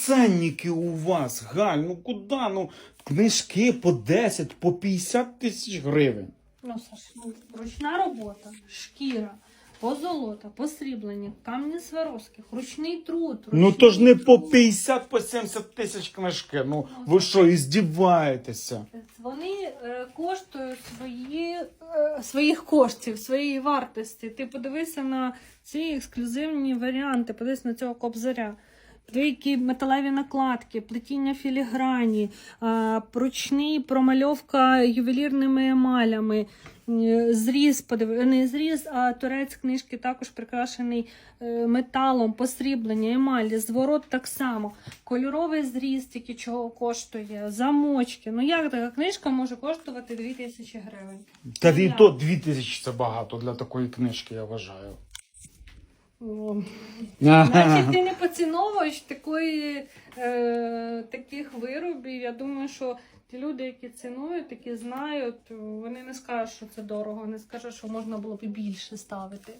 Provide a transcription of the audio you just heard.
ценники у вас, Галь? Ну куди? Ну, книжки по 10, по 50 тисяч гривень. Ну, Саш, ну, ручна робота, шкіра, позолота, посріблення, камні Сваровських, ручний труд. Ну то ж не по 50, по 70 тисяч книжки. Ну ви що, іздіваєтеся? Вони е, коштують свої, е, своїх коштів, своєї вартості. Ти подивися на ці ексклюзивні варіанти, подивись на цього кобзаря. Деякі металеві накладки, плетіння філіграні, ручний промальовка ювелірними емалями, зріз, не зріз, а торець книжки також прикрашений е, металом, посріблення, емалі, зворот так само. Кольоровий зріз, тільки чого коштує, замочки. Ну як така книжка може коштувати 2000 гривень? Та Ну, і то 2000 це багато для такої книжки, я вважаю. Значить, ти не поціновуєш такої, е, таких виробів. Я думаю, що ті люди, які цінують, які знають, вони не скажуть, що це дорого, не скажуть, що можна було б і більше ставити.